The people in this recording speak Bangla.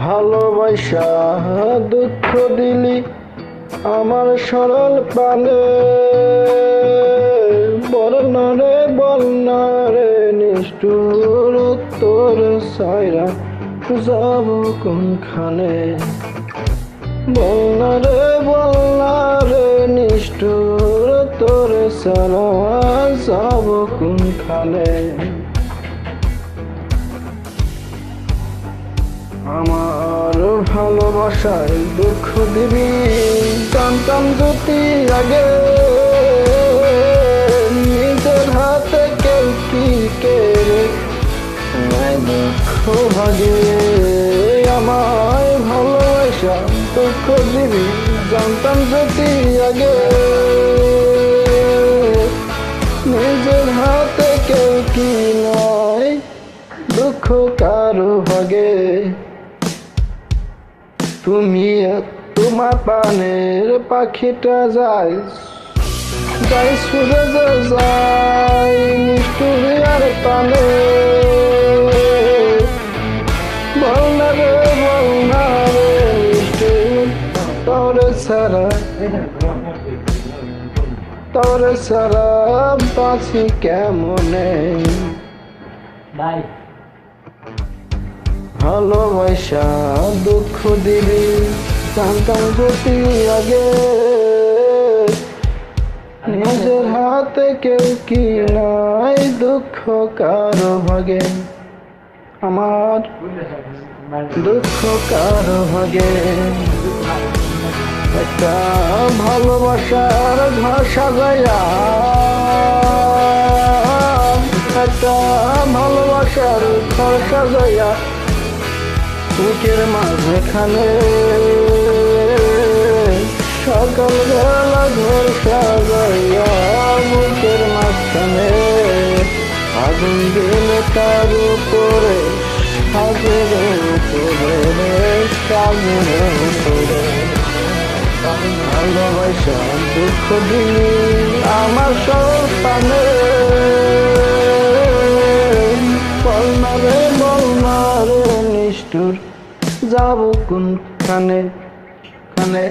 ভালোবাসা, দুঃখ দিলি আমার সরল পালে বর্ণরে বর্ণারে নিষ্ঠুর তোর সাইরা যাব কোনখানে? বলনারে বলনারে নিষ্ঠুর তোর সারা যাব কোনখানে? ভালোবাসায় দুঃখ দিবি জানতাম যদি আগে নিজের হাতে কেউ কি কেড়ে দুঃখ ভাগে আমায় ভালোবাসা, দুঃখ দিবি জানতাম যদি আগে নিজের হাতে কেউ কি নয় দুঃখ কারও ভাগে? তুমি তোমার পানের পাখিটা যায় যাই সুরে যাই নিষ্ঠুরে আর পানে তোর ছাড়া, তোর বাঁচি কেমনে? ভাই ভালোবাসা, দুঃখ দিবি জানতাম যদি আগে। নিজের হাতে কেউ কি নাই, দুঃখ কারও ভাগে। আমার দুঃখ কারও ভাগে। একটা ভালোবাসার ঘর সাজাইয়া একটা ভালোবাসার ঘর সাজাইয়া বুকের মাঝখানে। সকাল বেলা ঘর সাজাইয়া বুকের মাঝখানে। আগুন দিলে তার উপরে সাজের উপরে সাজের উপরে। ভালোবাসা দুঃখ দিলি আমার সন্তানে বলনারে বলনারে নিষ্ঠুর যাব কোনখানে? খানে